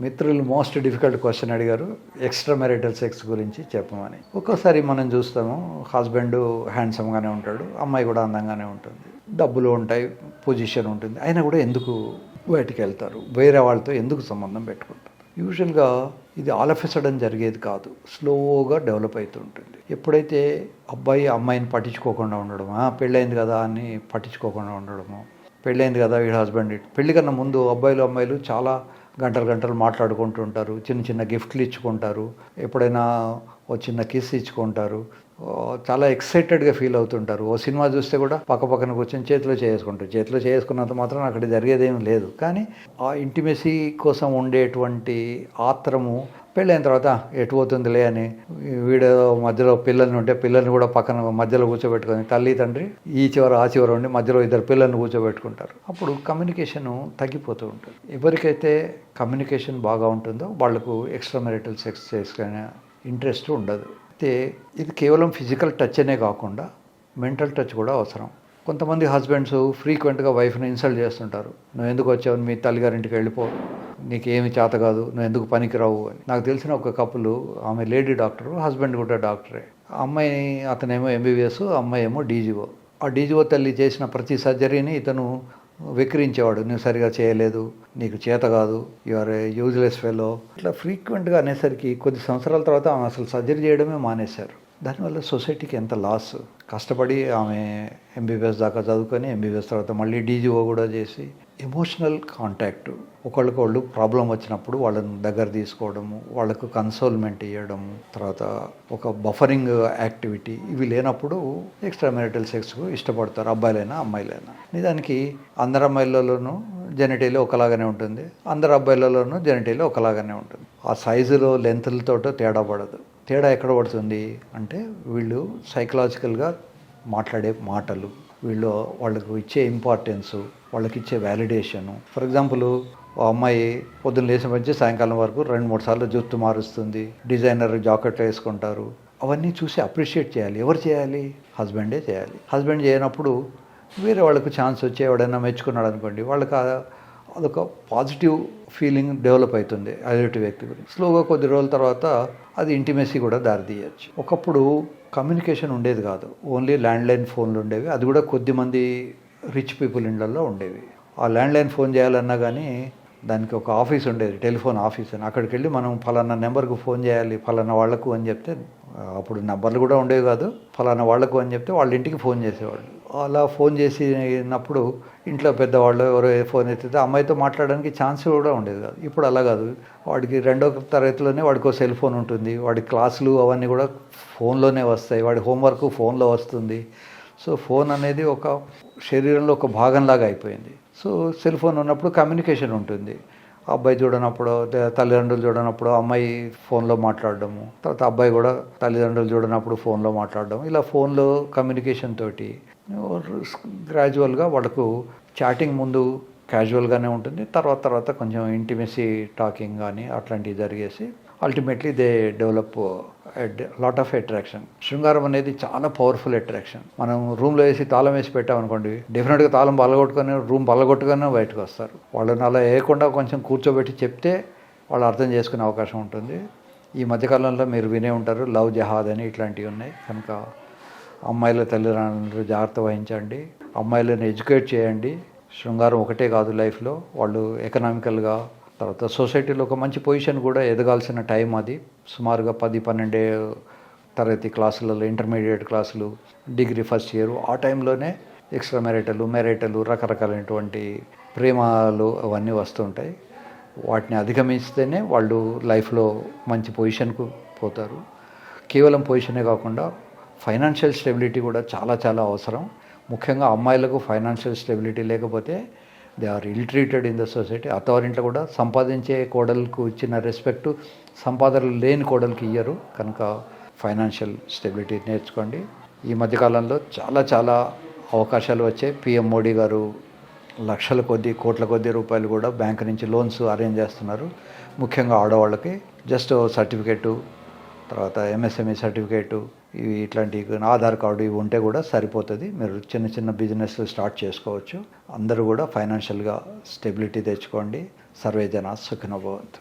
మిత్రులు most difficult question అడిగారు extra marital sex గురించి చెప్పమని. ఒక్కోసారి మనం చూస్తాము హస్బెండ్ హ్యాండ్సమ్గానే ఉంటాడు అమ్మాయి కూడా అందంగానే ఉంటుంది. డబ్బులు ఉంటాయి పొజిషన్ ఉంటుంది. అయినా కూడా ఎందుకు బయటికి వెళ్తారు? వేరే వాళ్ళతో ఎందుకు సంబంధం పెట్టుకుంటారు? యూజువల్గా ఇది ఆల్ సడన్ జరిగేది కాదు. స్లోగా డెవలప్ అవుతుంటుంది ఎప్పుడైతే అబ్బాయి అమ్మాయిని పట్టించుకోకుండా ఉండడమా? "ఆ, పెళ్ళైంది కదా అని పట్టించుకోకుండా ఉండడము. పెళ్ళైంది కదా వీడి హస్బెండ్ పెళ్ళి కన్నా ముందు అబ్బాయిలు అమ్మాయిలు చాలా గంటలు గంటలు మాట్లాడుకుంటూ ఉంటారు. చిన్న చిన్న గిఫ్ట్లు ఇచ్చుకుంటారు. ఎప్పుడైనా ఓ చిన్న కిస్ ఇచ్చుకుంటారు. చాలా ఎక్సైటెడ్గా ఫీల్ అవుతుంటారు. ఓ సినిమా చూస్తే కూడా పక్క పక్కన కూర్చొని చేతిలో చేసుకుంటారు చేతిలో చేసుకున్నంత మాత్రం అక్కడ జరిగేదేం లేదు. కానీ ఆ ఇంటిమెసీ కోసం ఉండేటువంటి ఆత్రము పెళ్ళైన తర్వాత ఎటు పోతుందిలే అని వీడు మధ్యలో పిల్లల్ని ఉంటే పిల్లల్ని కూడా పక్కన మధ్యలో కూర్చోబెట్టుకొని తల్లి తండ్రి ఈ చివర ఆ చివర ఉండి మధ్యలో ఇద్దరు పిల్లల్ని కూర్చోబెట్టుకుంటారు. అప్పుడు కమ్యూనికేషన్ తగ్గిపోతూ ఉంటుంది. ఎవరికైతే కమ్యూనికేషన్ బాగా ఉంటుందో వాళ్ళకు ఎక్స్ట్రా మెరిటల్ సెక్స్ చేసుకునే ఇంట్రెస్ట్ ఉండదు. అయితే ఇది కేవలం ఫిజికల్ టచ్ అనే కాకుండా మెంటల్ టచ్ కూడా అవసరం. కొంతమంది హస్బెండ్స్ ఫ్రీక్వెంట్గా వైఫ్ని ఇన్సల్ట్ చేస్తుంటారు. నువ్వు ఎందుకు వచ్చావు? మీ తల్లిగారింటికి వెళ్ళిపో. నీకేమి చేత కాదు. నువ్వు ఎందుకు పనికిరావు? అని. నాకు తెలిసిన ఒక కప్పులు ఆమె లేడీ డాక్టర్ హస్బెండ్ కూడా డాక్టరే. అమ్మాయి అతనేమో ఎంబీబీఎస్ అమ్మాయి ఏమో డీజీఓ. ఆ డీజీఓ తల్లి చేసిన ప్రతి సర్జరీని ఇతను విక్రించేవాడు నువ్వు సరిగా చేయలేదు నీకు చేత కాదు యువర్ యూజ్లెస్ ఫెలో ఇట్లా ఫ్రీక్వెంట్గా అనేసరికి కొద్ది సంవత్సరాల తర్వాత ఆమె అసలు సర్జరీ చేయడమే మానేశారు. దానివల్ల సొసైటీకి ఎంత లాస్? కష్టపడి ఆమె ఎంబీబీఎస్ దాకా చదువుకొని ఎంబీబీఎస్ తర్వాత మళ్ళీ డీజీఓ కూడా చేసి ఎమోషనల్ కాంటాక్ట్. ఒకళ్ళకొళ్ళు ప్రాబ్లం వచ్చినప్పుడు వాళ్ళని దగ్గర తీసుకోవడము వాళ్ళకు కన్సోల్మెంట్ ఇవ్వడము తర్వాత ఒక బఫరింగ్ యాక్టివిటీ ఇవి లేనప్పుడు ఎక్స్ట్రా మ్యారిటల్ సెక్స్కు ఇష్టపడతారు అబ్బాయిలైనా అమ్మాయిలైనా. నిజానికి అందరు అమ్మాయిలలోనూ జెనెటీలో ఒకలాగానే ఉంటుంది అందరు అబ్బాయిలలోనూ జెనెటీలో ఒకలాగానే ఉంటుంది. ఆ సైజులో లెంత్లతోటో తేడా పడదు. తేడా ఎక్కడ పడుతుంది అంటే వీళ్ళు సైకలాజికల్గా మాట్లాడే మాటలు వీళ్ళు వాళ్ళకు ఇచ్చే ఇంపార్టెన్సు వాళ్ళకి ఇచ్చే వ్యాలిడేషను ఫర్ ఎగ్జాంపుల్ ఓ అమ్మాయి పొద్దున్న లేచిన నుంచి సాయంకాలం వరకు రెండు మూడు సార్లు జుత్తు మారుస్తుంది డిజైనర్ జాకెట్లు వేసుకుంటారు. అవన్నీ చూసి అప్రిషియేట్ చేయాలి. ఎవరు చేయాలి? హస్బెండే చేయాలి. హస్బెండ్ చేయనప్పుడు వేరే వాళ్ళకు ఛాన్స్ వచ్చి ఎవడైనా మెచ్చుకున్నాడు అనుకోండి వాళ్ళకి అదొక పాజిటివ్ ఫీలింగ్ డెవలప్ అవుతుంది ఎదుటి వ్యక్తి గురించి. స్లోగా కొద్ది రోజుల తర్వాత అది ఇంటిమెసీ కూడా దారితీయచ్చు. ఒకప్పుడు కమ్యూనికేషన్ ఉండేది కాదు. ఓన్లీ ల్యాండ్లైన్ ఫోన్లు ఉండేవి. అది కూడా కొద్దిమంది రిచ్ పీపుల్ ఇండ్లలో ఉండేవి. ఆ ల్యాండ్లైన్ ఫోన్ చేయాలన్నా కానీ దానికి ఒక ఆఫీస్ ఉండేది టెలిఫోన్ ఆఫీస్ అని. అక్కడికి వెళ్ళి మనం ఫలానా నెంబర్కు ఫోన్ చేయాలి ఫలానా వాళ్ళకు అని చెప్తే అప్పుడు నెంబర్లు కూడా ఉండేవి కాదు. ఫలానా వాళ్ళకు అని చెప్తే వాళ్ళ ఇంటికి ఫోన్ చేసేవాళ్ళు. అలా ఫోన్ చేసినప్పుడు ఇంట్లో పెద్దవాళ్ళు ఎవరో ఏ ఫోన్ ఎత్తితే అమ్మాయితో మాట్లాడడానికి ఛాన్స్ కూడా ఉండేది కాదు. ఇప్పుడు అలా కాదు. వాడికి రెండో తరగతిలోనే వాడికి ఒక సెల్ ఫోన్ ఉంటుంది. వాడి క్లాసులు అవన్నీ కూడా ఫోన్లోనే వస్తాయి. వాడి హోంవర్క్ ఫోన్లో వస్తుంది. సో ఫోన్ అనేది ఒక శరీరంలో ఒక భాగంలాగా అయిపోయింది. సో సెల్ ఫోన్ ఉన్నప్పుడు కమ్యూనికేషన్ ఉంటుంది. అబ్బాయి చూడనప్పుడు తల్లిదండ్రులు చూడనప్పుడు అమ్మాయి ఫోన్లో మాట్లాడడము. తర్వాత అబ్బాయి కూడా తల్లిదండ్రులు చూడనప్పుడు ఫోన్లో మాట్లాడడం. ఇలా ఫోన్లో కమ్యూనికేషన్ తోటి గ్రాడ్యువల్గా వాళ్ళకు చాటింగ్ ముందు క్యాజువల్గానే ఉంటుంది. తర్వాత తర్వాత కొంచెం ఇంటిమెసీ టాకింగ్ కానీ అట్లాంటివి జరిగేసి ultimately they develop lot of attraction శృంగారం అనేది చాలా పవర్ఫుల్ అట్రాక్షన్ మనం రూమ్లో వేసి తాళం వేసి పెట్టామనుకోండి డెఫినెట్గా తాళం బలగొట్టుకొని రూమ్ బలగొట్టుకొని బయటకు వస్తారు. వాళ్ళని అలా వేయకుండా కొంచెం కూర్చోబెట్టి చెప్తే వాళ్ళు అర్థం చేసుకునే అవకాశం ఉంటుంది. ఈ మధ్యకాలంలో మీరు వినే ఉంటారు లవ్ జహాద్ అని ఇట్లాంటివి ఉన్నాయి. కనుక అమ్మాయిల తల్లిదండ్రులు జాగ్రత్త వహించండి. అమ్మాయిలను ఎడ్యుకేట్ చేయండి. శృంగారం ఒకటే కాదు లైఫ్లో. వాళ్ళు ఎకనామికల్గా తర్వాత సొసైటీలో ఒక మంచి పొజిషన్ కూడా ఎదగాల్సిన టైం అది. సుమారుగా పది పన్నెండే తరగతి క్లాసులలో ఇంటర్మీడియట్ క్లాసులు డిగ్రీ ఫస్ట్ ఇయర్. ఆ టైంలోనే ఎక్స్ట్రా మెరిటలు మెరిటలు రకరకాలైనటువంటి ప్రేమలు అవన్నీ వస్తుంటాయి. వాటిని అధిగమిస్తేనే వాళ్ళు లైఫ్లో మంచి పొజిషన్కు పోతారు. కేవలం పొజిషనే కాకుండా ఫైనాన్షియల్ స్టెబిలిటీ కూడా చాలా చాలా అవసరం. ముఖ్యంగా అమ్మాయిలకు ఫైనాన్షియల్ స్టెబిలిటీ లేకపోతే they are ill treated in the society. అత్తవారింట్లో కూడా సంపాదించే కోడలకు ఇచ్చిన రెస్పెక్ట్ సంపాదనలు లేని కోడలకి ఇయ్యరు. కనుక ఫైనాన్షియల్ స్టెబిలిటీ నేర్చుకోండి. ఈ మధ్యకాలంలో చాలా చాలా అవకాశాలు వచ్చాయి. పిఎం మోడీ గారు లక్షల కొద్ది కోట్ల కొద్ది రూపాయలు కూడా బ్యాంక్ నుంచి లోన్స్ అరేంజ్ చేస్తున్నారు. ముఖ్యంగా ఆడవాళ్ళకి జస్ట్ సర్టిఫికేటు తర్వాత ఎంఎస్ఎంఈ సర్టిఫికేటు ఇవి ఇట్లాంటి ఆధార్ కార్డు ఇవి ఉంటే కూడా సరిపోతుంది. మీరు చిన్న చిన్న బిజినెస్ స్టార్ట్ చేసుకోవచ్చు. అందరూ కూడా ఫైనాన్షియల్గా స్టెబిలిటీ తెచ్చుకోండి. సర్వే జన సుఖినోభవంతు